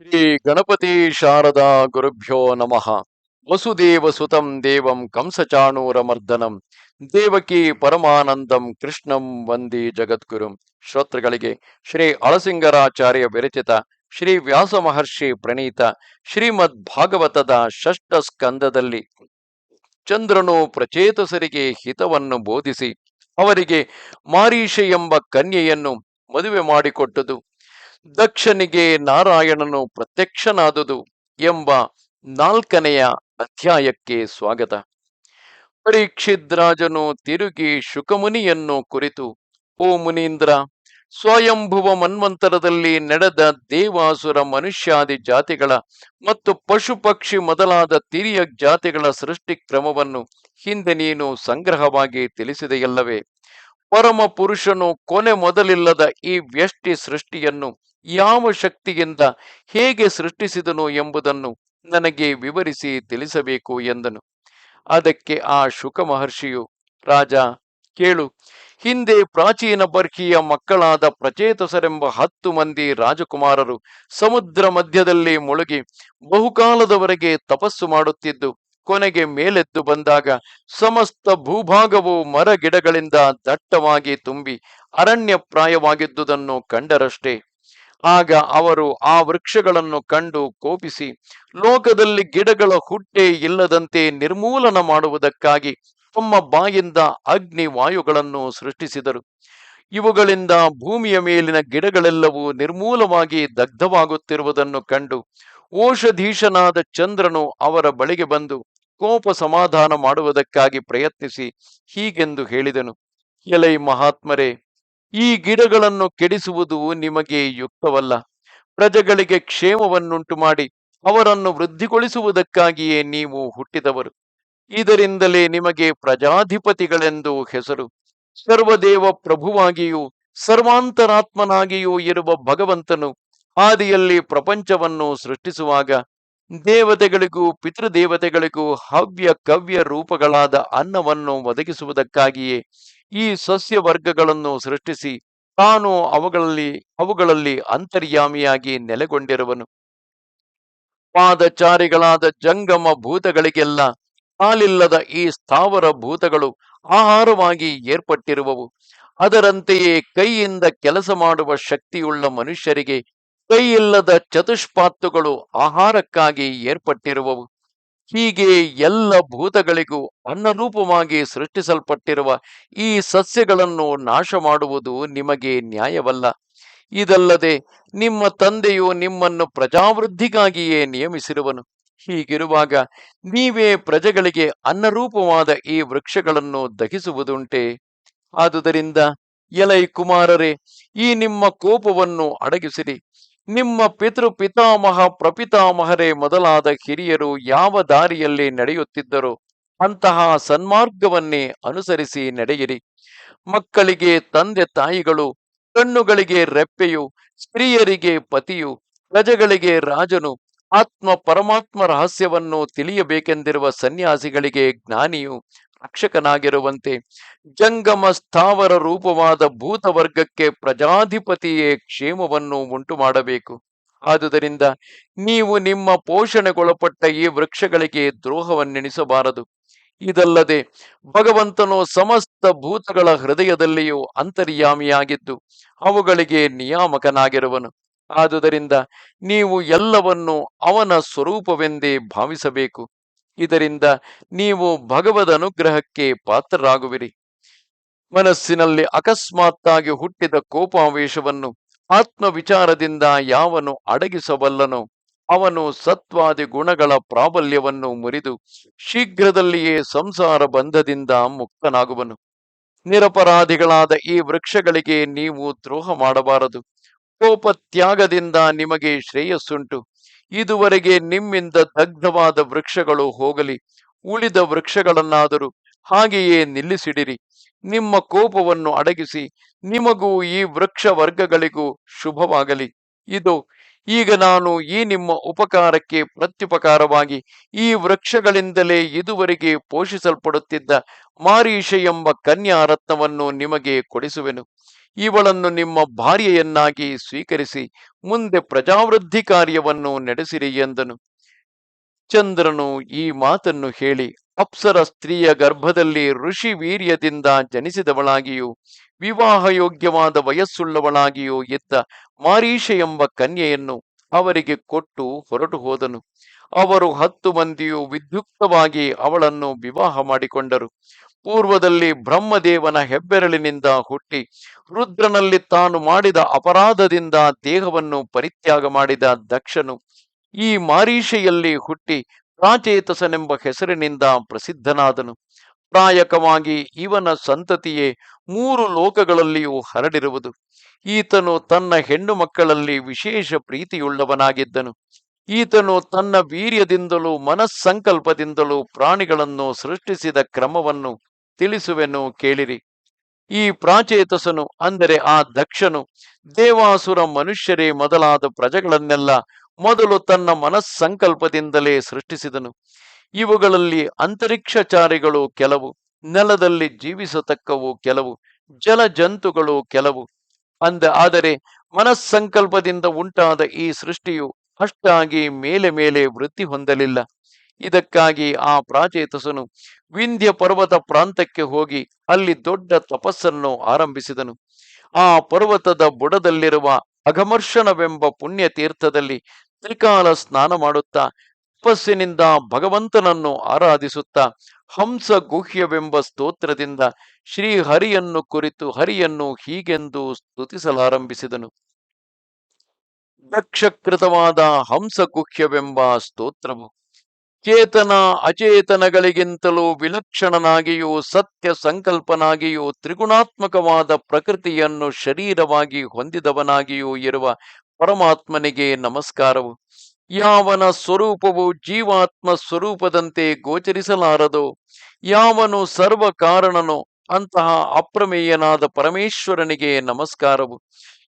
ಶ್ರೀ ಗಣಪತಿ ಶಾರದಾ ಗುರುಭ್ಯೋ ನಮಃ. ವಸುದೇವ ಸುತಂ ದೇವಂ ಕಂಸಚಾಣೂರಮರ್ದನಂ. ದೇವಕಿ ಪರಮಾನಂದಂ ಕೃಷ್ಣಂ ವಂದಿ ಜಗದ್ಗುರುಂ. ಶ್ರೋತೃಗಳಿಗೆ ಶ್ರೀ ಅಳಸಿಂಗರಾಚಾರ್ಯ ವಿರಚಿತ ಶ್ರೀ ವ್ಯಾಸ ಮಹರ್ಷಿ ಪ್ರಣೀತ ಶ್ರೀಮದ್ ಭಾಗವತದ ಷಷ್ಠ ಸ್ಕಂದದಲ್ಲಿ ಚಂದ್ರನು ಪ್ರಚೇತಸರಿಗೆ ಹಿತವನ್ನು ಬೋಧಿಸಿ ಅವರಿಗೆ ಮಾರೀಷ ಎಂಬ ಕನ್ಯೆಯನ್ನು ಮದುವೆ ಮಾಡಿಕೊಟ್ಟದು. ದಕ್ಷನಿಗೆ ನಾರಾಯಣನು ಪ್ರತ್ಯಕ್ಷನಾದುದು ಎಂಬ ನಾಲ್ಕನೆಯ ಅಧ್ಯಾಯಕ್ಕೆ ಸ್ವಾಗತ. ಪರೀಕ್ಷಿದ್ರಾಜನು ತಿರುಗಿ ಶುಕಮುನಿಯನ್ನು ಕುರಿತು, ಓ ಮುನೀಂದ್ರ, ಸ್ವಯಂಭುವ ಮನ್ವಂತರದಲ್ಲಿ ನಡೆದ ದೇವಾಸುರ ಮನುಷ್ಯಾದಿ ಜಾತಿಗಳ ಮತ್ತು ಪಶು ಪಕ್ಷಿ ಮೊದಲಾದ ತಿರಿಯ ಜಾತಿಗಳ ಸೃಷ್ಟಿ ಕ್ರಮವನ್ನು ಹಿಂದೆ ನೀನು ಸಂಗ್ರಹವಾಗಿ ತಿಳಿಸಿದೆಯಲ್ಲವೇ? ಪರಮ ಪುರುಷನು ಕೊನೆ ಮೊದಲಿಲ್ಲದ ಈ ವ್ಯಷ್ಟಿ ಸೃಷ್ಟಿಯನ್ನು ಯಾವ ಶಕ್ತಿಯಿಂದ ಹೇಗೆ ಸೃಷ್ಟಿಸಿದನು ಎಂಬುದನ್ನು ನನಗೆ ವಿವರಿಸಿ ತಿಳಿಸಬೇಕು ಎಂದನು. ಅದಕ್ಕೆ ಆ ಶುಕ ಮಹರ್ಷಿಯು, ರಾಜ, ಕೇಳು. ಹಿಂದೆ ಪ್ರಾಚೀನ ಬರ್ಕಿಯ ಮಕ್ಕಳಾದ ಪ್ರಚೇತಸರೆಂಬ ಹತ್ತು ಮಂದಿ ರಾಜಕುಮಾರರು ಸಮುದ್ರ ಮಧ್ಯದಲ್ಲಿ ಮುಳುಗಿ ಬಹುಕಾಲದವರೆಗೆ ತಪಸ್ಸು ಮಾಡುತ್ತಿದ್ದು, ಕೊನೆಗೆ ಮೇಲೆದ್ದು ಬಂದಾಗ ಸಮಸ್ತ ಭೂಭಾಗವು ಮರಗಿಡಗಳಿಂದ ದಟ್ಟವಾಗಿ ತುಂಬಿ ಅರಣ್ಯಪ್ರಾಯವಾಗಿದ್ದುದನ್ನು ಕಂಡರಷ್ಟೇ. ಆಗ ಅವರು ಆ ವೃಕ್ಷಗಳನ್ನು ಕಂಡು ಕೋಪಿಸಿ, ಲೋಕದಲ್ಲಿ ಗಿಡಗಳ ಹುಟ್ಟೆ ಇಲ್ಲದಂತೆ ನಿರ್ಮೂಲನ ಮಾಡುವುದಕ್ಕಾಗಿ ತಮ್ಮ ಬಾಯಿಂದ ಅಗ್ನಿ ವಾಯುಗಳನ್ನು ಸೃಷ್ಟಿಸಿದರು. ಇವುಗಳಿಂದ ಭೂಮಿಯ ಮೇಲಿನ ಗಿಡಗಳೆಲ್ಲವೂ ನಿರ್ಮೂಲವಾಗಿ ದಗ್ಧವಾಗುತ್ತಿರುವುದನ್ನು ಕಂಡು ಓಷಧೀಶನಾದ ಚಂದ್ರನು ಅವರ ಬಳಿಗೆ ಬಂದು ಕೋಪ ಸಮಾಧಾನ ಮಾಡುವುದಕ್ಕಾಗಿ ಪ್ರಯತ್ನಿಸಿ ಹೀಗೆಂದು ಹೇಳಿದನು. ಎಲೈ ಮಹಾತ್ಮರೇ ಈ ಗಿಡಗಳನ್ನು ಕೆಡಿಸುವುದು ನಿಮಗೆ ಯುಕ್ತವಲ್ಲ. ಪ್ರಜೆಗಳಿಗೆ ಕ್ಷೇಮವನ್ನುಂಟು ಮಾಡಿ ಅವರನ್ನು ವೃದ್ಧಿಗೊಳಿಸುವುದಕ್ಕಾಗಿಯೇ ನೀವು ಹುಟ್ಟಿದವರು. ಇದರಿಂದಲೇ ನಿಮಗೆ ಪ್ರಜಾಧಿಪತಿಗಳೆಂದು ಹೆಸರು. ಸರ್ವದೇವ ಪ್ರಭುವಾಗಿಯೂ ಸರ್ವಾಂತರಾತ್ಮನಾಗಿಯೂ ಇರುವ ಭಗವಂತನು ಆದಿಯಲ್ಲಿ ಪ್ರಪಂಚವನ್ನು ಸೃಷ್ಟಿಸುವಾಗ ದೇವತೆಗಳಿಗೂ ಪಿತೃದೇವತೆಗಳಿಗೂ ಹವ್ಯ ಕವ್ಯ ರೂಪಗಳಾದ ಅನ್ನವನ್ನು ಒದಗಿಸುವುದಕ್ಕಾಗಿಯೇ ಈ ಸಸ್ಯ ವರ್ಗಗಳನ್ನು ಸೃಷ್ಟಿಸಿ ತಾನು ಅವುಗಳಲ್ಲಿ ಅವುಗಳಲ್ಲಿ ಅಂತರ್ಯಾಮಿಯಾಗಿ ನೆಲೆಗೊಂಡಿರುವನು. ಪಾದಚಾರಿಗಳಾದ ಜಂಗಮ ಭೂತಗಳಿಗೆಲ್ಲ ಹಾಲಿಲ್ಲದ ಈ ಸ್ಥಾವರ ಭೂತಗಳು ಆಹಾರವಾಗಿ ಏರ್ಪಟ್ಟಿರುವವು. ಅದರಂತೆಯೇ ಕೈಯಿಂದ ಕೆಲಸ ಮಾಡುವ ಶಕ್ತಿಯುಳ್ಳ ಮನುಷ್ಯರಿಗೆ ಕೈಯಿಲ್ಲದ ಚತುಷ್ಪಾತ್ತುಗಳು ಆಹಾರಕ್ಕಾಗಿ ಏರ್ಪಟ್ಟಿರುವವು. ಹೀಗೆ ಎಲ್ಲ ಭೂತಗಳಿಗೂ ಅನ್ನರೂಪವಾಗಿ ಸೃಷ್ಟಿಸಲ್ಪಟ್ಟಿರುವ ಈ ಸಸ್ಯಗಳನ್ನು ನಾಶ ಮಾಡುವುದು ನಿಮಗೆ ನ್ಯಾಯವಲ್ಲ. ಇದಲ್ಲದೆ ನಿಮ್ಮ ತಂದೆಯು ನಿಮ್ಮನ್ನು ಪ್ರಜಾವೃದ್ಧಿಗಾಗಿಯೇ ನಿಯಮಿಸಿರುವನು. ಹೀಗಿರುವಾಗ ನೀವೇ ಪ್ರಜೆಗಳಿಗೆ ಅನ್ನರೂಪವಾದ ಈ ವೃಕ್ಷಗಳನ್ನು ದಹಿಸುವುದುಂಟೆ? ಆದುದರಿಂದ ಎಲೈ ಕುಮಾರರೇ, ಈ ನಿಮ್ಮ ಕೋಪವನ್ನು ಅಡಗಿಸಿರಿ. ನಿಮ್ಮ ಪಿತೃ ಪಿತಾಮಹ ಪ್ರಪಿತಾಮಹರೇ ಮೊದಲಾದ ಹಿರಿಯರು ಯಾವ ದಾರಿಯಲ್ಲಿ ನಡೆಯುತ್ತಿದ್ದರು? ಅಂತಹ ಸನ್ಮಾರ್ಗವನ್ನೇ ಅನುಸರಿಸಿ ನಡೆಯಿರಿ. ಮಕ್ಕಳಿಗೆ, ತಂದೆ ತಾಯಿಗಳು, ಕಣ್ಣುಗಳಿಗೆ ರೆಪ್ಪೆಯು, ಸ್ತ್ರೀಯರಿಗೆ ಪತಿಯು, ಪ್ರಜೆಗಳಿಗೆ ರಾಜನು, ಆತ್ಮ ಪರಮಾತ್ಮ ರಹಸ್ಯವನ್ನು ತಿಳಿಯಬೇಕೆಂದಿರುವ ಸನ್ಯಾಸಿಗಳಿಗೆ ಜ್ಞಾನಿಯು ರಕ್ಷಕನಾಗಿರುವಂತೆ ಜಂಗಮ ಸ್ಥಾವರ ರೂಪವಾದ ಭೂತವರ್ಗಕ್ಕೆ ಪ್ರಜಾಧಿಪತಿಯೇ ಕ್ಷೇಮವನ್ನು ಉಂಟು ಮಾಡಬೇಕು ಆದುದರಿಂದ ನೀವು ನಿಮ್ಮ ಪೋಷಣೆಗೊಳಪಟ್ಟ ಈ ವೃಕ್ಷಗಳಿಗೆ ದ್ರೋಹವನ್ನೆಣಿಸಬಾರದು. ಇದಲ್ಲದೆ ಭಗವಂತನು ಸಮಸ್ತ ಭೂತಗಳ ಹೃದಯದಲ್ಲಿಯೂ ಅಂತರ್ಯಾಮಿಯಾಗಿದ್ದು ಅವುಗಳಿಗೆ ನಿಯಾಮಕನಾಗಿರುವನು. ಆದುದರಿಂದ ನೀವು ಎಲ್ಲವನ್ನು ಅವನ ಸ್ವರೂಪವೆಂದೇ ಭಾವಿಸಬೇಕು. ಇದರಿಂದ ನೀವು ಭಗವದ ಅನುಗ್ರಹಕ್ಕೆ ಪಾತ್ರರಾಗುವಿರಿ. ಮನಸ್ಸಿನಲ್ಲಿ ಅಕಸ್ಮಾತ್ತಾಗಿ ಹುಟ್ಟಿದ ಕೋಪಾವೇಶವನ್ನು ಆತ್ಮ ವಿಚಾರದಿಂದ ಯಾವನು ಅಡಗಿಸಬಲ್ಲನೋ ಅವನು ಸತ್ವಾದಿ ಗುಣಗಳ ಪ್ರಾಬಲ್ಯವನ್ನು ಮುರಿದು ಶೀಘ್ರದಲ್ಲಿಯೇ ಸಂಸಾರ ಬಂಧದಿಂದ ಮುಕ್ತನಾಗುವನು. ನಿರಪರಾಧಿಗಳಾದ ಈ ವೃಕ್ಷಗಳಿಗೆ ನೀವು ದ್ರೋಹ ಮಾಡಬಾರದು. ಕೋಪ ತ್ಯಾಗದಿಂದ ನಿಮಗೆ ಶ್ರೇಯಸ್ಸುಂಟು. ಇದುವರೆಗೆ ನಿಮ್ಮಿಂದ ದಗ್ಧವಾದ ವೃಕ್ಷಗಳು ಹೋಗಲಿ, ಉಳಿದ ವೃಕ್ಷಗಳನ್ನಾದರೂ ಹಾಗೆಯೇ ನಿಲ್ಲಿಸಿಡಿರಿ. ನಿಮ್ಮ ಕೋಪವನ್ನು ಅಡಗಿಸಿ, ನಿಮಗೂ ಈ ವೃಕ್ಷ ವರ್ಗಗಳಿಗೂ ಶುಭವಾಗಲಿ. ಇದು, ಈಗ ನಾನು ಈ ನಿಮ್ಮ ಉಪಕಾರಕ್ಕೆ ಪ್ರತ್ಯುಪಕಾರವಾಗಿ ಈ ವೃಕ್ಷಗಳಿಂದಲೇ ಇದುವರೆಗೆ ಪೋಷಿಸಲ್ಪಡುತ್ತಿದ್ದ ಮಾರೀಷ ಎಂಬ ಕನ್ಯಾ ರತ್ನವನ್ನು ನಿಮಗೆ ಕೊಡಿಸುವೆನು. ಇವಳನ್ನು ನಿಮ್ಮ ಭಾರ್ಯೆಯನ್ನಾಗಿ ಸ್ವೀಕರಿಸಿ, ಮುಂದೆ ಪ್ರಜಾವೃದ್ಧಿ ಕಾರ್ಯವನ್ನು ನಡೆಸಿರಿ ಎಂದನು. ಚಂದ್ರನು ಈ ಮಾತನ್ನು ಹೇಳಿ, ಅಪ್ಸರ ಸ್ತ್ರೀಯ ಗರ್ಭದಲ್ಲಿ ಋಷಿ ವೀರ್ಯದಿಂದ ಜನಿಸಿದವಳಾಗಿಯೂ, ವಿವಾಹ ಯೋಗ್ಯವಾದ ವಯಸ್ಸುಳ್ಳವಳಾಗಿಯೂ ಇದ್ದ ಮಾರೀಷ ಎಂಬ ಕನ್ಯೆಯನ್ನು ಅವರಿಗೆ ಕೊಟ್ಟು ಹೊರಟು ಹೋದನು. ಅವರು ಹತ್ತು ಮಂದಿಯು ವಿದ್ಯುಕ್ತವಾಗಿ ಅವಳನ್ನು ವಿವಾಹ ಮಾಡಿಕೊಂಡರು. ಪೂರ್ವದಲ್ಲಿ ಬ್ರಹ್ಮದೇವನ ಹೆಬ್ಬೆರಳಿನಿಂದ ಹುಟ್ಟಿ ರುದ್ರನಲ್ಲಿ ತಾನು ಮಾಡಿದ ಅಪರಾಧದಿಂದ ದೇಹವನ್ನು ಪರಿತ್ಯಾಗ ಮಾಡಿದ ದಕ್ಷನು ಈ ಮಾರೀಷೆಯಲ್ಲಿ ಹುಟ್ಟಿ ಪ್ರಾಚೇತಸನೆಂಬ ಹೆಸರಿನಿಂದ ಪ್ರಸಿದ್ಧನಾದನು. ಪ್ರಾಯಕವಾಗಿ ಇವನ ಸಂತತಿಯೇ ಮೂರು ಲೋಕಗಳಲ್ಲಿಯೂ ಹರಡಿರುವುದು. ಈತನು ತನ್ನ ಹೆಣ್ಣು ಮಕ್ಕಳಲ್ಲಿ ವಿಶೇಷ ಪ್ರೀತಿಯುಳ್ಳವನಾಗಿದ್ದನು. ಈತನು ತನ್ನ ವೀರ್ಯದಿಂದಲೂ ಮನಸ್ಸಂಕಲ್ಪದಿಂದಲೂ ಪ್ರಾಣಿಗಳನ್ನು ಸೃಷ್ಟಿಸಿದ ಕ್ರಮವನ್ನು ತಿಳಿಸುವೆನು ಕೇಳಿರಿ. ಈ ಪ್ರಾಚೇತಸನು ಅಂದರೆ ಆ ದಕ್ಷನು ದೇವಾಸುರ ಮನುಷ್ಯರೇ ಮೊದಲಾದ ಪ್ರಜೆಗಳನ್ನೆಲ್ಲ ಮೊದಲು ತನ್ನ ಮನಸ್ಸಂಕಲ್ಪದಿಂದಲೇ ಸೃಷ್ಟಿಸಿದನು. ಇವುಗಳಲ್ಲಿ ಅಂತರಿಕ್ಷಚಾರಿಗಳು ಕೆಲವು, ನೆಲದಲ್ಲಿ ಜೀವಿಸತಕ್ಕವು ಕೆಲವು ಜಲ ಜಂತುಗಳು ಕೆಲವು. ಅಂದ, ಆದರೆ ಮನಸ್ಸಂಕಲ್ಪದಿಂದ ಉಂಟಾದ ಈ ಸೃಷ್ಟಿಯು ಅಷ್ಟಾಗಿ ಮೇಲೆ ಮೇಲೆ ವೃತ್ತಿ ಹೊಂದಲಿಲ್ಲ. ಇದಕ್ಕಾಗಿ ಆ ಪ್ರಾಚೇತಸನು ವಿಂಧ್ಯ ಪರ್ವತ ಪ್ರಾಂತಕ್ಕೆ ಹೋಗಿ ಅಲ್ಲಿ ದೊಡ್ಡ ತಪಸ್ಸನ್ನು ಆರಂಭಿಸಿದನು. ಆ ಪರ್ವತದ ಬುಡದಲ್ಲಿರುವ ಅಘಮರ್ಷಣವೆಂಬ ಪುಣ್ಯ ತೀರ್ಥದಲ್ಲಿ ತ್ರಿಕಾಲ ಸ್ನಾನ ಮಾಡುತ್ತಾ, ತಪಸ್ಸಿನಿಂದ ಭಗವಂತನನ್ನು ಆರಾಧಿಸುತ್ತಾ ಹಂಸ ಗುಹ್ಯವೆಂಬ ಸ್ತೋತ್ರದಿಂದ ಶ್ರೀ ಹರಿಯನ್ನು ಕುರಿತು ಹರಿಯನ್ನು ಹೀಗೆಂದು ಸ್ತುತಿಸಲಾರಂಭಿಸಿದನು. ದಕ್ಷಕೃತವಾದ ಹಂಸಕುಖ್ಯವೆಂಬ ಸ್ತೋತ್ರವು ಚೇತನ ಅಚೇತನಗಳಿಗಿಂತಲೂ ವಿಲಕ್ಷಣನಾಗಿಯೂ ಸತ್ಯ ಸಂಕಲ್ಪನಾಗಿಯೂ ತ್ರಿಗುಣಾತ್ಮಕವಾದ ಪ್ರಕೃತಿಯನ್ನು ಶರೀರವಾಗಿ ಹೊಂದಿದವನಾಗಿಯೂ ಇರುವ ಪರಮಾತ್ಮನಿಗೆ ನಮಸ್ಕಾರವು. ಯಾವನ ಸ್ವರೂಪವು ಜೀವಾತ್ಮ ಸ್ವರೂಪದಂತೆ ಗೋಚರಿಸಲಾರದು, ಯಾವನು ಸರ್ವ ಕಾರಣನೋ ಅಂತಹ ಅಪ್ರಮೇಯನಾದ ಪರಮೇಶ್ವರನಿಗೆ ನಮಸ್ಕಾರವು.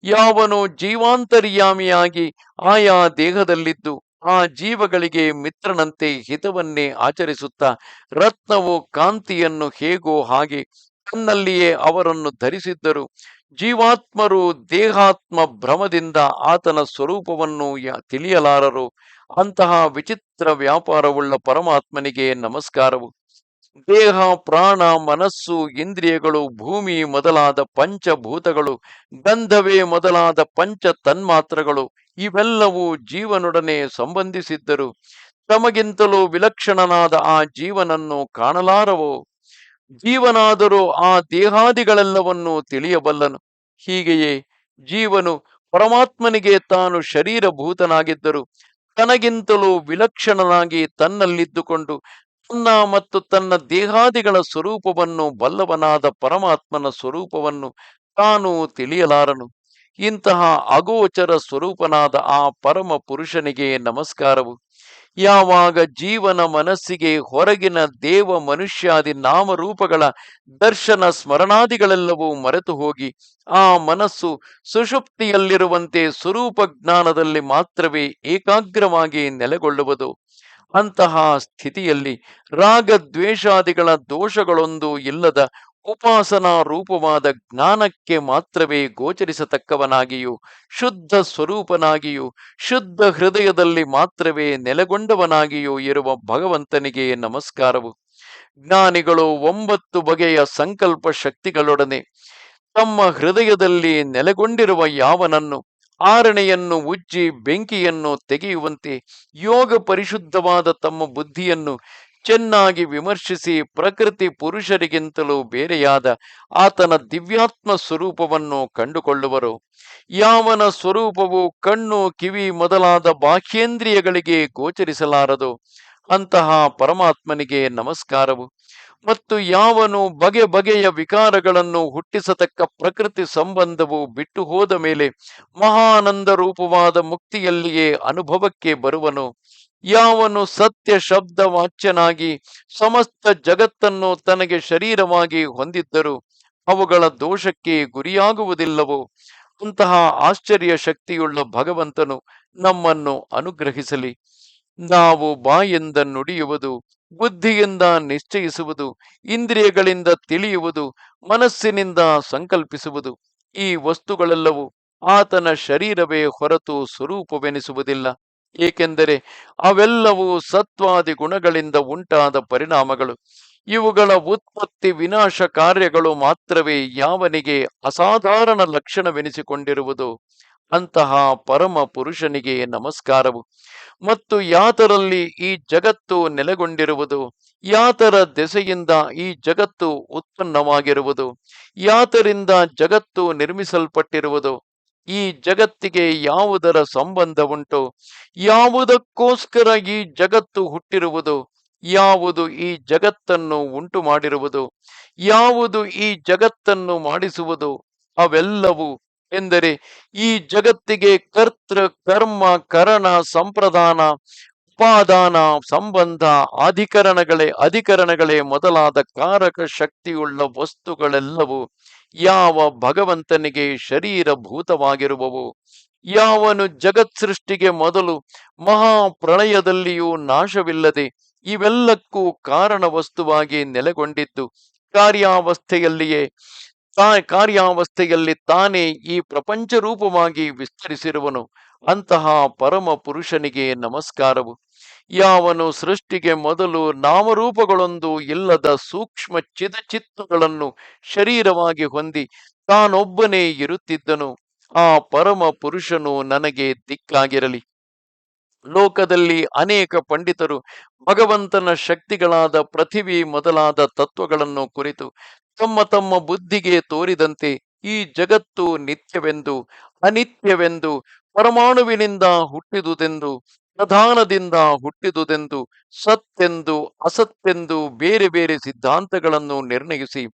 ಯಾವನು ಜೀವಾಂತರ್ಯಾಮಿಯಾಗಿ ಆಯಾ ದೇಹದಲ್ಲಿದ್ದು ಆ ಜೀವಗಳಿಗೆ ಮಿತ್ರನಂತೆ ಹಿತವನ್ನೇ ಆಚರಿಸುತ್ತಾ ರತ್ನವು ಕಾಂತಿಯನ್ನು ಹೇಗೋ ಹಾಗೆ ತನ್ನಲ್ಲಿಯೇ ಅವರನ್ನು ಧರಿಸಿದ್ದರು. ಜೀವಾತ್ಮರು ದೇಹಾತ್ಮ ಭ್ರಮದಿಂದ ಆತನ ಸ್ವರೂಪವನ್ನು ತಿಳಿಯಲಾರರು. ಅಂತಹ ವಿಚಿತ್ರ ವ್ಯಾಪಾರವುಳ್ಳ ಪರಮಾತ್ಮನಿಗೆ ನಮಸ್ಕಾರವು. ದೇಹ, ಪ್ರಾಣ, ಮನಸ್ಸು, ಇಂದ್ರಿಯಗಳು, ಭೂಮಿ ಮೊದಲಾದ ಪಂಚಭೂತಗಳು, ಗಂಧವೇ ಮೊದಲಾದ ಪಂಚ ತನ್ಮಾತ್ರಗಳು, ಇವೆಲ್ಲವೂ ಜೀವನೊಡನೆ ಸಂಬಂಧಿಸಿದ್ದರು. ತಮಗಿಂತಲೂ ವಿಲಕ್ಷಣನಾದ ಆ ಜೀವನನ್ನು ಕಾಣಲಾರವು? ಜೀವನಾದರೂ ಆ ದೇಹಾದಿಗಳೆಲ್ಲವನ್ನೂ ತಿಳಿಯಬಲ್ಲನು. ಹೀಗೆಯೇ ಜೀವನು ಪರಮಾತ್ಮನಿಗೆ ತಾನು ಶರೀರಭೂತನಾಗಿದ್ದರು. ತನಗಿಂತಲೂ ವಿಲಕ್ಷಣನಾಗಿ ತನ್ನಲ್ಲಿದ್ದುಕೊಂಡು ತನ್ನ ಮತ್ತು ತನ್ನ ದೇಹಾದಿಗಳ ಸ್ವರೂಪವನ್ನು, ಬಲ್ಲವನಾದ ಪರಮಾತ್ಮನ ಸ್ವರೂಪವನ್ನು ತಾನು ತಿಳಿಯಲಾರನು. ಇಂತಹ ಅಗೋಚರ ಸ್ವರೂಪನಾದ ಆ ಪರಮ ಪುರುಷನಿಗೆ ನಮಸ್ಕಾರವು. ಯಾವಾಗ ಜೀವನ ಮನಸ್ಸಿಗೆ ಹೊರಗಿನ ದೇವ ಮನುಷ್ಯಾದಿ ನಾಮರೂಪಗಳ ದರ್ಶನ ಸ್ಮರಣಾದಿಗಳೆಲ್ಲವೂ ಮರೆತು ಹೋಗಿ, ಆ ಮನಸ್ಸು ಸುಷುಪ್ತಿಯಲ್ಲಿರುವಂತೆ ಸ್ವರೂಪ ಜ್ಞಾನದಲ್ಲಿ ಮಾತ್ರವೇ ಏಕಾಗ್ರವಾಗಿ ನೆಲೆಗೊಳ್ಳುವುದು. ಅಂತಹ ಸ್ಥಿತಿಯಲ್ಲಿ ರಾಗದ್ವೇಷಾದಿಗಳ ದೋಷಗಳೊಂದು ಇಲ್ಲದ ಉಪಾಸನಾ ರೂಪವಾದ ಜ್ಞಾನಕ್ಕೆ ಮಾತ್ರವೇ ಗೋಚರಿಸತಕ್ಕವನಾಗಿಯೂ, ಶುದ್ಧ ಸ್ವರೂಪನಾಗಿಯೂ, ಶುದ್ಧ ಹೃದಯದಲ್ಲಿ ಮಾತ್ರವೇ ನೆಲೆಗೊಂಡವನಾಗಿಯೂ ಇರುವ ಭಗವಂತನಿಗೆ ನಮಸ್ಕಾರವು. ಜ್ಞಾನಿಗಳು ಒಂಬತ್ತು ಬಗೆಯ ಸಂಕಲ್ಪ ಶಕ್ತಿಗಳೊಡನೆ ತಮ್ಮ ಹೃದಯದಲ್ಲಿ ನೆಲೆಗೊಂಡಿರುವ ಯಾವನನ್ನು ಆರಣೆಯನ್ನು ಉಜ್ಜಿ ಬೆಂಕಿಯನ್ನು ತೆಗೆಯುವಂತೆ ಯೋಗ ಪರಿಶುದ್ಧವಾದ ತಮ್ಮ ಬುದ್ಧಿಯನ್ನು ಚೆನ್ನಾಗಿ ವಿಮರ್ಶಿಸಿ ಪ್ರಕೃತಿ ಪುರುಷರಿಗಿಂತಲೂ ಬೇರೆಯಾದ ಆತನ ದಿವ್ಯಾತ್ಮ ಸ್ವರೂಪವನ್ನು ಕಂಡುಕೊಳ್ಳುವರು. ಯಾವನ ಸ್ವರೂಪವು ಕಣ್ಣು, ಕಿವಿ ಮೊದಲಾದ ಬಾಹ್ಯೇಂದ್ರಿಯಗಳಿಗೆ ಗೋಚರಿಸಲಾರದು. ಅಂತಹ ಪರಮಾತ್ಮನಿಗೆ ನಮಸ್ಕಾರವು. ಮತ್ತು ಯಾವನು ಬಗೆ ಬಗೆಯ ವಿಕಾರಗಳನ್ನು ಹುಟ್ಟಿಸತಕ್ಕ ಪ್ರಕೃತಿ ಸಂಬಂಧವು ಬಿಟ್ಟು ಹೋದ ಮೇಲೆ ಮಹಾನಂದ ರೂಪವಾದ ಮುಕ್ತಿಯಲ್ಲಿಯೇ ಅನುಭವಕ್ಕೆ ಬರುವನು. ಯಾವನು ಸತ್ಯ ಶಬ್ದ ವಾಚ್ಯನಾಗಿ ಸಮಸ್ತ ಜಗತ್ತನ್ನು ತನಗೆ ಶರೀರವಾಗಿ ಹೊಂದಿದ್ದರು ಅವುಗಳ ದೋಷಕ್ಕೆ ಗುರಿಯಾಗುವುದಿಲ್ಲವೋ? ಅಂತಹ ಆಶ್ಚರ್ಯ ಶಕ್ತಿಯುಳ್ಳ ಭಗವಂತನು ನಮ್ಮನ್ನು ಅನುಗ್ರಹಿಸಲಿ. ನಾವು ಬಾಯಿಂದ ನುಡಿಯುವುದು, ಬುದ್ಧಿಯಿಂದ ನಿಶ್ಚಯಿಸುವುದು, ಇಂದ್ರಿಯಗಳಿಂದ ತಿಳಿಯುವುದು, ಮನಸ್ಸಿನಿಂದ ಸಂಕಲ್ಪಿಸುವುದು. ಈ ವಸ್ತುಗಳೆಲ್ಲವೂ ಆತನ ಶರೀರವೇ ಹೊರತು ಸ್ವರೂಪವೆನಿಸುವುದಿಲ್ಲ. ಏಕೆಂದರೆ ಅವೆಲ್ಲವೂ ಸತ್ವಾದಿ ಗುಣಗಳಿಂದ ಉಂಟಾದ ಪರಿಣಾಮಗಳು. ಇವುಗಳ ಉತ್ಪತ್ತಿ ವಿನಾಶ ಕಾರ್ಯಗಳು ಮಾತ್ರವೇ, ಯಾವನಿಗೆ ಅಸಾಧಾರಣ ಲಕ್ಷಣವೆನಿಸಿಕೊಂಡಿರುವುದು. ಅಂತಹ ಪರಮ ಪುರುಷನಿಗೆ ನಮಸ್ಕಾರವು. ಮತ್ತು ಯಾತರಲ್ಲಿ ಈ ಜಗತ್ತು ನೆಲೆಗೊಂಡಿರುವುದು? ಯಾತರ ದೆಸೆಯಿಂದ ಈ ಜಗತ್ತು ಉತ್ಪನ್ನವಾಗಿರುವುದು? ಯಾತರಿಂದ ಜಗತ್ತು ನಿರ್ಮಿಸಲ್ಪಟ್ಟಿರುವುದು? ಈ ಜಗತ್ತಿಗೆ ಯಾವುದರ ಸಂಬಂಧ ಉಂಟು ಯಾವುದಕ್ಕೋಸ್ಕರ ಈ ಜಗತ್ತು ಹುಟ್ಟಿರುವುದು? ಯಾವುದು ಈ ಜಗತ್ತನ್ನು ಉಂಟು ಮಾಡಿರುವುದು ಯಾವುದು ಈ ಜಗತ್ತನ್ನು ಮಾಡಿಸುವುದು? ಅವೆಲ್ಲವೂ ಎಂದರೆ ಈ ಜಗತ್ತಿಗೆ ಕರ್ತೃ, ಕರ್ಮ, ಕರಣ, ಸಂಪ್ರದಾನ, ಉಪಾದಾನ, ಸಂಬಂಧ, ಅಧಿಕರಣಗಳೇ ಅಧಿಕರಣಗಳೇ ಮೊದಲಾದ ಕಾರಕ ಶಕ್ತಿಯುಳ್ಳ ವಸ್ತುಗಳೆಲ್ಲವೂ ಯಾವ ಭಗವಂತನಿಗೆ ಶರೀರಭೂತವಾಗಿರುವವು? ಯಾವನು ಜಗತ್ ಸೃಷ್ಟಿಗೆ ಮೊದಲು ಮಹಾಪ್ರಳಯದಲ್ಲಿಯೂ ನಾಶವಿಲ್ಲದೆ ಇವೆಲ್ಲಕ್ಕೂ ಕಾರಣ ವಸ್ತುವಾಗಿ ನೆಲೆಗೊಂಡಿದ್ದು, ಕಾರ್ಯಾವಸ್ಥೆಯಲ್ಲಿಯೇ ಕಾರ್ಯಾವಸ್ಥೆಯಲ್ಲಿ ತಾನೇ ಈ ಪ್ರಪಂಚ ರೂಪವಾಗಿ ವಿಸ್ತರಿಸಿರುವನು. ಅಂತಹ ಪರಮ ಪುರುಷನಿಗೆ ನಮಸ್ಕಾರವು. ಯಾವನು ಸೃಷ್ಟಿಗೆ ಮೊದಲು ನಾಮರೂಪಗಳೊಂದು ಇಲ್ಲದ ಸೂಕ್ಷ್ಮ ಚಿದಚಿತ್ತುಗಳನ್ನು ಶರೀರವಾಗಿ ಹೊಂದಿ ತಾನೊಬ್ಬನೇ ಇರುತ್ತಿದ್ದನು. ಆ ಪರಮ ಪುರುಷನು ನನಗೆ ದಿಕ್ಕಾಗಿರಲಿ. ಲೋಕದಲ್ಲಿ ಅನೇಕ ಪಂಡಿತರು ಭಗವಂತನ ಶಕ್ತಿಗಳಾದ ಪೃಥಿವಿ ಮೊದಲಾದ ತತ್ವಗಳನ್ನು ಕುರಿತು ತಮ್ಮ ತಮ್ಮ ಬುದ್ಧಿಗೆ ತೋರಿದಂತೆ ಈ ಜಗತ್ತು ನಿತ್ಯವೆಂದು, ಅನಿತ್ಯವೆಂದು, ಪರಮಾಣುವಿನಿಂದ ಹುಟ್ಟಿದುದೆಂದು, ಪ್ರಧಾನದಿಂದ ಹುಟ್ಟಿದುದೆಂದು, ಸತ್ತೆಂದು, ಅಸತ್ತೆಂದು ಬೇರೆ ಬೇರೆ ಸಿದ್ಧಾಂತಗಳನ್ನು ನಿರ್ಣಯಿಸಿ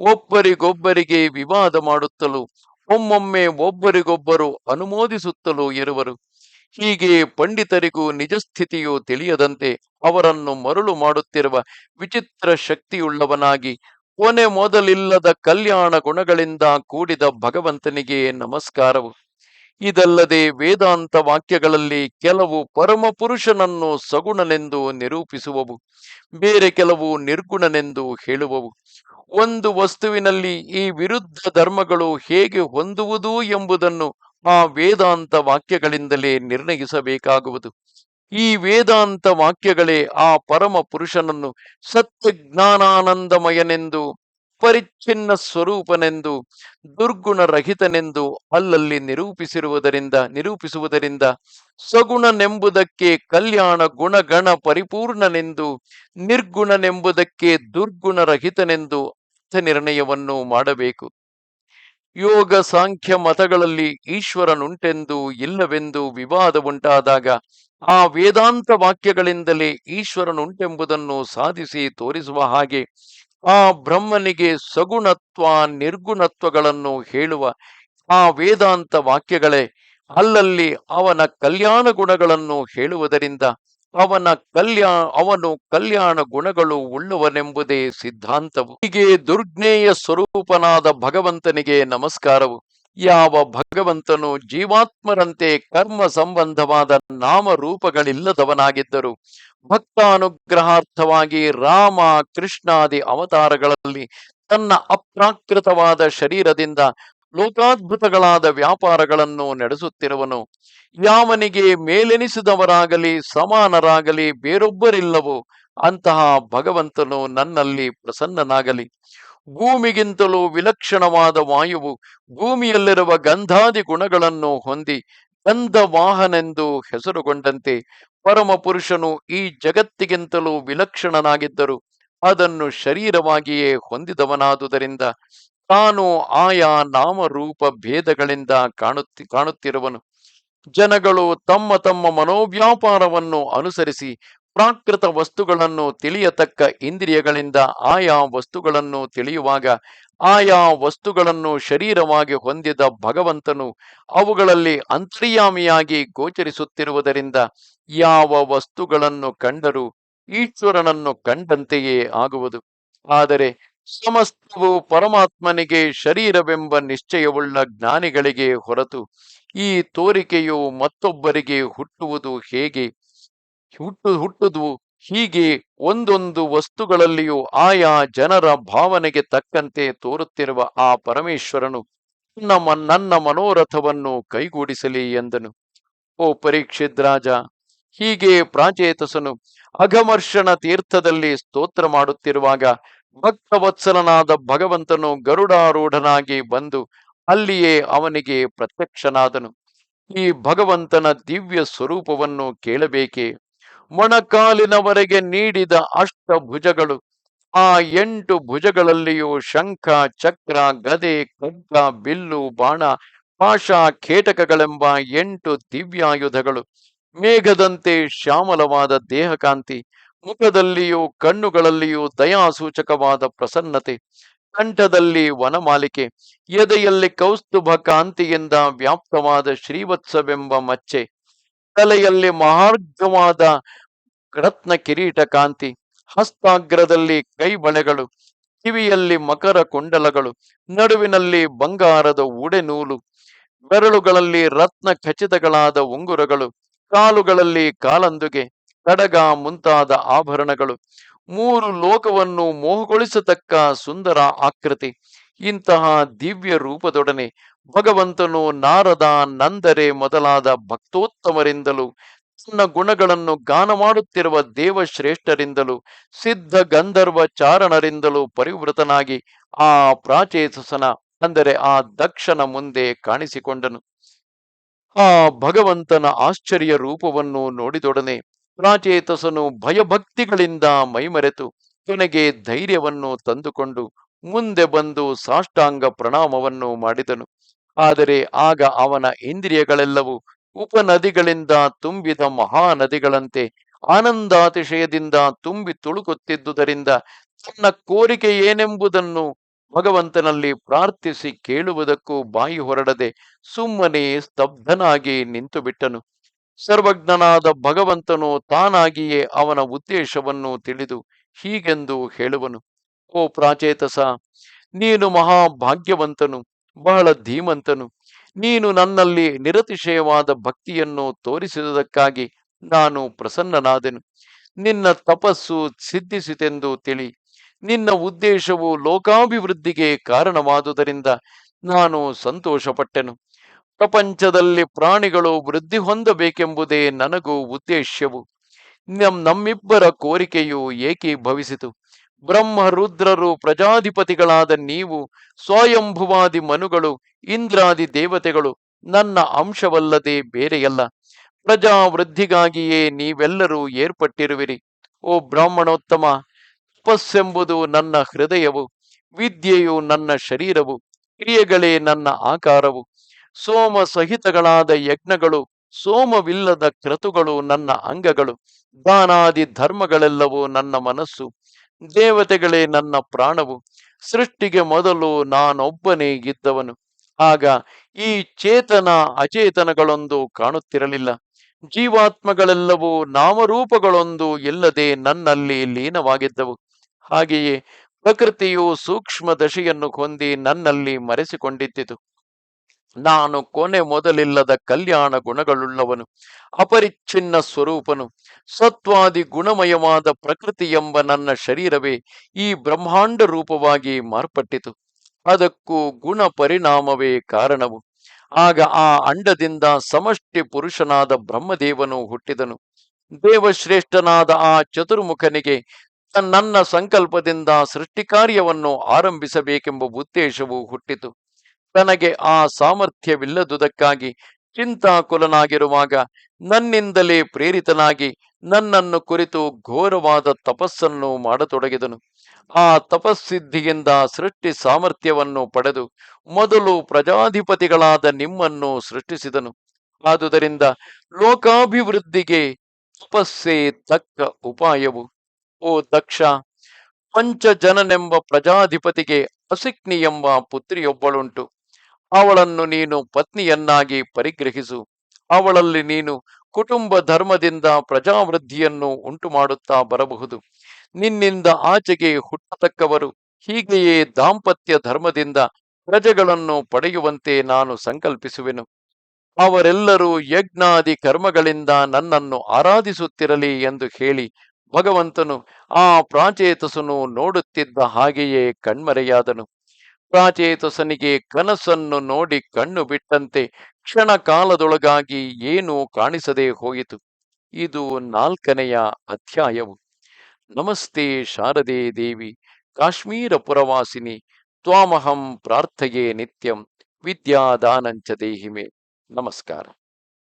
ಒಬ್ಬರಿಗೊಬ್ಬರಿಗೆ ವಿವಾದ ಮಾಡುತ್ತಲೂ, ಒಮ್ಮೊಮ್ಮೆ ಒಬ್ಬರಿಗೊಬ್ಬರು ಅನುಮೋದಿಸುತ್ತಲೂ ಇರುವರು. ಹೀಗೆ ಪಂಡಿತರಿಗೂ ನಿಜ ಸ್ಥಿತಿಯು ತಿಳಿಯದಂತೆ ಅವರನ್ನು ಮರುಳು ಮಾಡುತ್ತಿರುವ ವಿಚಿತ್ರ ಶಕ್ತಿಯುಳ್ಳವನಾಗಿ ಕೊನೆ ಮೊದಲಿಲ್ಲದ ಕಲ್ಯಾಣ ಗುಣಗಳಿಂದ ಕೂಡಿದ ಭಗವಂತನಿಗೆ ನಮಸ್ಕಾರವು. ಇದಲ್ಲದೆ ವೇದಾಂತ ವಾಕ್ಯಗಳಲ್ಲಿ ಕೆಲವು ಪರಮ ಪುರುಷನನ್ನು ಸಗುಣನೆಂದು ನಿರೂಪಿಸುವವು, ಬೇರೆ ಕೆಲವು ನಿರ್ಗುಣನೆಂದು ಹೇಳುವವು. ಒಂದು ವಸ್ತುವಿನಲ್ಲಿ ಈ ವಿರುದ್ಧ ಧರ್ಮಗಳು ಹೇಗೆ ಹೊಂದುವುದು ಎಂಬುದನ್ನು ಆ ವೇದಾಂತ ವಾಕ್ಯಗಳಿಂದಲೇ ನಿರ್ಣಯಿಸಬೇಕಾಗುವುದು. ಈ ವೇದಾಂತ ವಾಕ್ಯಗಳೇ ಆ ಪರಮ ಪುರುಷನನ್ನು ಸತ್ಯ ಜ್ಞಾನಾನಂದಮಯನೆಂದು ಪರಿಚ್ಛಿನ್ನ ಸ್ವರೂಪನೆಂದು ದುರ್ಗುಣ ರಹಿತನೆಂದು ಅಲ್ಲಲ್ಲಿ ನಿರೂಪಿಸಿರುವುದರಿಂದ, ನಿರೂಪಿಸುವುದರಿಂದ, ಸಗುಣನೆಂಬುದಕ್ಕೆ ಕಲ್ಯಾಣ ಗುಣಗಣ ಪರಿಪೂರ್ಣನೆಂದು, ನಿರ್ಗುಣನೆಂಬುದಕ್ಕೆ ದುರ್ಗುಣ ರಹಿತನೆಂದು ಅರ್ಥ ನಿರ್ಣಯವನ್ನು ಮಾಡಬೇಕು. ಯೋಗ ಸಾಂಖ್ಯ ಮತಗಳಲ್ಲಿ ಈಶ್ವರನುಂಟೆಂದು ಇಲ್ಲವೆಂದು ವಿವಾದ ಉಂಟಾದಾಗ ಆ ವೇದಾಂತ ವಾಕ್ಯಗಳಿಂದಲೇ ಈಶ್ವರನುಂಟೆಂಬುದನ್ನು ಸಾಧಿಸಿ ತೋರಿಸುವ ಹಾಗೆ ಆ ಬ್ರಹ್ಮನಿಗೆ ಸಗುಣತ್ವ, ನಿರ್ಗುಣತ್ವಗಳನ್ನು ಹೇಳುವ ಆ ವೇದಾಂತ ವಾಕ್ಯಗಳೇ ಅಲ್ಲಲ್ಲಿ ಅವನ ಕಲ್ಯಾಣ ಗುಣಗಳನ್ನು ಹೇಳುವುದರಿಂದ ಅವನ ಕಲ್ಯಾಣ ಅವನು ಕಲ್ಯಾಣ ಗುಣಗಳು ಉಳ್ಳುವನೆಂಬುದೇ ಸಿದ್ಧಾಂತವು. ಹೀಗೆ ದುರ್ಜ್ಞೇಯ ಸ್ವರೂಪನಾದ ಭಗವಂತನಿಗೆ ನಮಸ್ಕಾರವು. ಯಾವ ಭಗವಂತನು ಜೀವಾತ್ಮರಂತೆ ಕರ್ಮ ಸಂಬಂಧವಾದ ನಾಮರೂಪಗಳಿಲ್ಲದವನಾಗಿದ್ದರು, ಭಕ್ತಾನುಗ್ರಹಾರ್ಥವಾಗಿ ರಾಮ, ಕೃಷ್ಣಾದಿ ಅವತಾರಗಳಲ್ಲಿ ತನ್ನ ಅಪ್ರಾಕೃತವಾದ ಶರೀರದಿಂದ ಲೋಕಾದ್ಭುತಗಳಾದ ವ್ಯಾಪಾರಗಳನ್ನು ನಡೆಸುತ್ತಿರುವನು. ಯಾವನಿಗೆ ಮೇಲೆನಿಸಿದವರಾಗಲಿ, ಸಮಾನರಾಗಲಿ, ಬೇರೊಬ್ಬರಿಲ್ಲವೋ ಅಂತಹ ಭಗವಂತನು ನನ್ನಲ್ಲಿ ಪ್ರಸನ್ನನಾಗಲಿ. ಭೂಮಿಗಿಂತಲೂ ವಿಲಕ್ಷಣವಾದ ವಾಯುವು ಭೂಮಿಯಲ್ಲಿರುವ ಗಂಧಾದಿ ಗುಣಗಳನ್ನು ಹೊಂದಿ ಗಂಧ ವಾಹನೆಂದು ಹೆಸರುಗೊಂಡಂತೆ ಪರಮ ಪುರುಷನು ಈ ಜಗತ್ತಿಗಿಂತಲೂ ವಿಲಕ್ಷಣನಾಗಿದ್ದರು ಅದನ್ನು ಶರೀರವಾಗಿಯೇ ಹೊಂದಿದವನಾದುದರಿಂದ ತಾನು ಆಯಾ ನಾಮರೂಪ ಭೇದಗಳಿಂದ ಕಾಣುತ್ತಿ, ಕಾಣುತ್ತಿರುವನು. ಜನಗಳು ತಮ್ಮ ತಮ್ಮ ಮನೋವ್ಯಾಪಾರವನ್ನು ಅನುಸರಿಸಿ ಪ್ರಾಕೃತ ವಸ್ತುಗಳನ್ನು ತಿಳಿಯತಕ್ಕ ಇಂದ್ರಿಯಗಳಿಂದ ಆಯಾ ವಸ್ತುಗಳನ್ನು ತಿಳಿಯುವಾಗ ಆಯಾ ವಸ್ತುಗಳನ್ನು ಶರೀರವಾಗಿ ಹೊಂದಿದ ಭಗವಂತನು ಅವುಗಳಲ್ಲಿ ಅಂತರ್ಯಾಮಿಯಾಗಿ ಗೋಚರಿಸುತ್ತಿರುವುದರಿಂದ ಯಾವ ವಸ್ತುಗಳನ್ನು ಕಂಡರೂ ಈಶ್ವರನನ್ನು ಕಂಡಂತೆಯೇ ಆಗುವುದು. ಆದರೆ ಸಮಸ್ತವು ಪರಮಾತ್ಮನಿಗೆ ಶರೀರವೆಂಬ ನಿಶ್ಚಯವುಳ್ಳ ಜ್ಞಾನಿಗಳಿಗೆ ಹೊರತು ಈ ತೋರಿಕೆಯು ಮತ್ತೊಬ್ಬರಿಗೆ ಹುಟ್ಟುವುದು ಹೇಗೆ? ಹುಟ್ಟು, ಹುಟ್ಟುದು ಹೀಗೆ ಒಂದೊಂದು ವಸ್ತುಗಳಲ್ಲಿಯೂ ಆಯಾ ಜನರ ಭಾವನೆಗೆ ತಕ್ಕಂತೆ ತೋರುತ್ತಿರುವ ಆ ಪರಮೇಶ್ವರನು ನಮ್ಮ, ನನ್ನ ಮನೋರಥವನ್ನು ಕೈಗೂಡಿಸಲಿ ಎಂದನು. ಓ ಪರೀಕ್ಷಿತ್ ರಾಜ, ಹೀಗೆ ಪ್ರಾಚೇತಸನು ಅಘಮರ್ಷಣ ತೀರ್ಥದಲ್ಲಿ ಸ್ತೋತ್ರ ಮಾಡುತ್ತಿರುವಾಗ ಭಕ್ತವತ್ಸಲನಾದ ಭಗವಂತನು ಗರುಡಾರೂಢನಾಗಿ ಬಂದು ಅಲ್ಲಿಯೇ ಅವನಿಗೆ ಪ್ರತ್ಯಕ್ಷನಾದನು. ಈ ಭಗವಂತನ ದಿವ್ಯ ಸ್ವರೂಪವನ್ನು ಕೇಳಬೇಕೆ? ಮೊಣಕಾಲಿನವರೆಗೆ ನೀಡಿದ ಅಷ್ಟ ಭುಜಗಳು ಆ ಎಂಟು ಭುಜಗಳಲ್ಲಿಯೂ ಶಂಖ, ಚಕ್ರ, ಗದೆ, ಖಡ್ಗ, ಬಿಲ್ಲು, ಬಾಣ ಪಾಶ ಕೇಟಕಗಳೆಂಬ ಎಂಟು ದಿವ್ಯಾಯುಧಗಳು, ಮೇಘದಂತೆ ಶ್ಯಾಮಲವಾದ ದೇಹಕಾಂತಿ ಮುಖದಲ್ಲಿಯೂ ಕಣ್ಣುಗಳಲ್ಲಿಯೂ ದಯಾಸೂಚಕವಾದ ಪ್ರಸನ್ನತೆ, ಕಂಠದಲ್ಲಿ ವನಮಾಲಿಕೆ, ಎದೆಯಲ್ಲಿ ಕೌಸ್ತುಭ ಕಾಂತಿಯಿಂದ ವ್ಯಾಪ್ತವಾದ ಶ್ರೀವತ್ಸವೆಂಬ ಮಚ್ಚೆ, ತಲೆಯಲ್ಲಿ ಮಹಾರ್ಘವಾದ ರತ್ನ ಕಿರೀಟ ಕಾಂತಿ, ಹಸ್ತಾಗ್ರದಲ್ಲಿ ಕೈಬಳೆಗಳು ಕಿವಿಯಲ್ಲಿ ಮಕರ ಕುಂಡಲಗಳು, ನಡುವಿನಲ್ಲಿ ಬಂಗಾರದ ಉಡೆನೂಲು ಬೆರಳುಗಳಲ್ಲಿ ರತ್ನ ಖಚಿತಗಳಾದ ಉಂಗುರಗಳು, ಕಾಲುಗಳಲ್ಲಿ ಕಾಲಂದುಗೆ ಕಡಗ ಮುಂತಾದ ಆಭರಣಗಳು. ಮೂರು ಲೋಕವನ್ನು ಮೋಹಗೊಳಿಸತಕ್ಕ ಸುಂದರ ಆಕೃತಿ. ಇಂತಹ ದಿವ್ಯ ರೂಪದೊಡನೆ ಭಗವಂತನು ನಾರದ ನಂದರೆ ಮೊದಲಾದ ಭಕ್ತೋತ್ತಮರಿಂದಲೂ, ತನ್ನ ಗುಣಗಳನ್ನು ಗಾನ ಮಾಡುತ್ತಿರುವ ದೇವಶ್ರೇಷ್ಠರಿಂದಲೂ, ಸಿದ್ಧ ಗಂಧರ್ವ ಚಾರಣರಿಂದಲೂ ಪರಿವೃತನಾಗಿ ಆ ಪ್ರಾಚೇತಸನ, ಅಂದರೆ ಆ ದಕ್ಷನ ಮುಂದೆ ಕಾಣಿಸಿಕೊಂಡನು. ಆ ಭಗವಂತನ ಆಶ್ಚರ್ಯ ರೂಪವನ್ನು ನೋಡಿದೊಡನೆ ಪ್ರಾಚೇತಸನು ಭಯಭಕ್ತಿಗಳಿಂದ ಮೈಮರೆತು ಕೊನೆಗೆ ಧೈರ್ಯವನ್ನು ತಂದುಕೊಂಡು ಮುಂದೆ ಬಂದು ಸಾಷ್ಟಾಂಗ ಪ್ರಣಾಮವನ್ನು ಮಾಡಿದನು. ಆದರೆ ಆಗ ಅವನ ಇಂದ್ರಿಯಗಳೆಲ್ಲವೂ ಉಪನದಿಗಳಿಂದ ತುಂಬಿದ ಮಹಾನದಿಗಳಂತೆ ಆನಂದಾತಿಶಯದಿಂದ ತುಂಬಿ ತುಳುಕುತ್ತಿದ್ದುದರಿಂದ ತನ್ನ ಕೋರಿಕೆ ಏನೆಂಬುದನ್ನು ಭಗವಂತನಲ್ಲಿ ಪ್ರಾರ್ಥಿಸಿ ಕೇಳುವುದಕ್ಕೂ ಬಾಯಿ ಹೊರಡದೆ ಸುಮ್ಮನೆ ಸ್ತಬ್ಧನಾಗಿ ನಿಂತು ಬಿಟ್ಟನು ಸರ್ವಜ್ಞನಾದ ಭಗವಂತನು ತಾನಾಗಿಯೇ ಅವನ ಉದ್ದೇಶವನ್ನು ತಿಳಿದು ಹೀಗೆಂದು ಹೇಳುವನು, ಓ ಪ್ರಾಚೇತಸ, ನೀನು ಮಹಾಭಾಗ್ಯವಂತನು, ಬಹಳ ಧೀಮಂತನು. ನೀನು ನನ್ನಲ್ಲಿ ನಿರತಿಶಯವಾದ ಭಕ್ತಿಯನ್ನು ತೋರಿಸಿದುದಕ್ಕಾಗಿ ನಾನು ಪ್ರಸನ್ನನಾದೆನು. ನಿನ್ನ ತಪಸ್ಸು ಸಿದ್ಧಿಸಿತೆಂದು ತಿಳಿ. ನಿನ್ನ ಉದ್ದೇಶವು ಲೋಕಾಭಿವೃದ್ಧಿಗೆ ಕಾರಣವಾದುದರಿಂದ ನಾನು ಸಂತೋಷಪಟ್ಟೆನು. ಪ್ರಪಂಚದಲ್ಲಿ ಪ್ರಾಣಿಗಳು ವೃದ್ಧಿ ಹೊಂದಬೇಕೆಂಬುದೇ ನನಗೂ ಉದ್ದೇಶವು ನಮ್, ನಮ್ಮಿಬ್ಬರ ಕೋರಿಕೆಯು ಏಕೀಭವಿಸಿತು ಬ್ರಹ್ಮ, ರುದ್ರರು ಪ್ರಜಾಧಿಪತಿಗಳಾದ ನೀವು, ಸ್ವಯಂಭುವಾದಿ ಮನುಗಳು, ಇಂದ್ರಾದಿ ದೇವತೆಗಳು, ನನ್ನ ಅಂಶವಲ್ಲದೆ ಬೇರೆಯಲ್ಲ. ಪ್ರಜಾವೃದ್ಧಿಗಾಗಿಯೇ ನೀವೆಲ್ಲರೂ ಏರ್ಪಟ್ಟಿರುವಿರಿ. ಓ ಬ್ರಾಹ್ಮಣೋತ್ತಮ, ತಪಸ್ಸೆಂಬುದು ನನ್ನ ಹೃದಯವು, ವಿದ್ಯೆಯು ನನ್ನ ಶರೀರವು, ಕ್ರಿಯೆಗಳೇ ನನ್ನ ಆಕಾರವು. ಸೋಮ ಸಹಿತಗಳಾದ ಯಜ್ಞಗಳು, ಸೋಮವಿಲ್ಲದ ಕ್ರತುಗಳು ನನ್ನ ಅಂಗಗಳು, ದಾನಾದಿ ಧರ್ಮಗಳೆಲ್ಲವೂ ನನ್ನ ಮನಸ್ಸು, ದೇವತೆಗಳೇ ನನ್ನ ಪ್ರಾಣವು, ಸೃಷ್ಟಿಗೆ ಮೊದಲು ನಾನೊಬ್ಬನೇ ಇದ್ದವನು. ಆಗ ಈ ಚೇತನ ಅಚೇತನಗಳೊಂದು ಕಾಣುತ್ತಿರಲಿಲ್ಲ. ಜೀವಾತ್ಮಗಳೆಲ್ಲವೂ ನಾಮರೂಪಗಳೊಂದು ಇಲ್ಲದೆ ನನ್ನಲ್ಲಿ ಲೀನವಾಗಿದ್ದವು. ಹಾಗೆಯೇ ಪ್ರಕೃತಿಯು ಸೂಕ್ಷ್ಮ ದಶೆಯನ್ನು ಹೊಂದಿ ನನ್ನಲ್ಲಿ ಮರೆಸಿಕೊಂಡಿದ್ದಿತು. ನಾನು ಕೊನೆ ಮೊದಲಿಲ್ಲದ ಕಲ್ಯಾಣ ಗುಣಗಳುಳ್ಳವನು, ಅಪರಿಚ್ಛಿನ್ನ ಸ್ವರೂಪನು, ಸತ್ವಾದಿ ಗುಣಮಯವಾದ ಪ್ರಕೃತಿ ಎಂಬ ನನ್ನ ಶರೀರವೇ ಈ ಬ್ರಹ್ಮಾಂಡ ರೂಪವಾಗಿ ಮಾರ್ಪಟ್ಟಿತು. ಅದಕ್ಕೂ ಗುಣ ಪರಿಣಾಮವೇ ಕಾರಣವು. ಆಗ ಆ ಅಂಡದಿಂದ ಸಮಷ್ಟಿ ಪುರುಷನಾದ ಬ್ರಹ್ಮದೇವನು ಹುಟ್ಟಿದನು. ದೇವಶ್ರೇಷ್ಠನಾದ ಆ ಚತುರ್ಮುಖನಿಗೆ ನನ್ನ ಸಂಕಲ್ಪದಿಂದ ಸೃಷ್ಟಿಕಾರ್ಯವನ್ನು ಆರಂಭಿಸಬೇಕೆಂಬ ಉದ್ದೇಶವು ಹುಟ್ಟಿತು. ತನಗೆ ಆ ಸಾಮರ್ಥ್ಯವಿಲ್ಲದುದಕ್ಕಾಗಿ ಚಿಂತಾಕುಲನಾಗಿರುವಾಗ ನನ್ನಿಂದಲೇ ಪ್ರೇರಿತನಾಗಿ ನನ್ನನ್ನು ಕುರಿತು ಘೋರವಾದ ತಪಸ್ಸನ್ನು ಮಾಡತೊಡಗಿದನು. ಆ ತಪಸ್ಸಿದ್ಧಿಯಿಂದ ಸೃಷ್ಟಿ ಸಾಮರ್ಥ್ಯವನ್ನು ಪಡೆದು ಮೊದಲು ಪ್ರಜಾಧಿಪತಿಗಳಾದ ನಿಮ್ಮನ್ನು ಸೃಷ್ಟಿಸಿದನು. ಆದುದರಿಂದ ಲೋಕಾಭಿವೃದ್ಧಿಗೆ ತಪಸ್ಸೇ ತಕ್ಕ ಉಪಾಯವು. ಓ ದಕ್ಷ, ಪಂಚಜನನೆಂಬ ಪ್ರಜಾಧಿಪತಿಗೆ ಅಸಿಕ್ನಿ ಎಂಬ ಪುತ್ರಿಯೊಬ್ಬಳುಂಟು. ಅವಳನ್ನು ನೀನು ಪತ್ನಿಯನ್ನಾಗಿ ಪರಿಗ್ರಹಿಸು. ಅವಳಲ್ಲಿ ನೀನು ಕುಟುಂಬ ಧರ್ಮದಿಂದ ಪ್ರಜಾವೃದ್ಧಿಯನ್ನು ಉಂಟು ಮಾಡುತ್ತಾ ಬರಬಹುದು. ನಿನ್ನಿಂದ ಆಚೆಗೆ ಹುಟ್ಟತಕ್ಕವರು ಹೀಗೆಯೇ ದಾಂಪತ್ಯ ಧರ್ಮದಿಂದ ಪ್ರಜೆಗಳನ್ನು ಪಡೆಯುವಂತೆ ನಾನು ಸಂಕಲ್ಪಿಸುವೆನು. ಅವರೆಲ್ಲರೂ ಯಜ್ಞಾದಿ ಕರ್ಮಗಳಿಂದ ನನ್ನನ್ನು ಆರಾಧಿಸುತ್ತಿರಲಿ ಎಂದು ಹೇಳಿ ಭಗವಂತನು ಆ ಪ್ರಾಚೇತಸನು ನೋಡುತ್ತಿದ್ದ ಹಾಗೆಯೇ ಕಣ್ಮರೆಯಾದನು. ಪ್ರಾಚೇತಸನಿಗೆ ಕನಸನ್ನು ನೋಡಿ ಕಣ್ಣು ಬಿಟ್ಟಂತೆ ಕ್ಷಣ ಕಾಲದೊಳಗಾಗಿ ಏನೂ ಕಾಣಿಸದೆ ಹೋಯಿತು. ಇದು ನಾಲ್ಕನೆಯ ಅಧ್ಯಾಯವು. ನಮಸ್ತೆ ಶಾರದೆ ದೇವಿ, ಕಾಶ್ಮೀರ ಪುರವಾಸಿನಿ, ತ್ವಾಮಹಂ ಪ್ರಾರ್ಥಯೇ ನಿತ್ಯಂ, ವಿದ್ಯಾದಾನಂಚ ದೇಹಿಮೆ. ನಮಸ್ಕಾರ.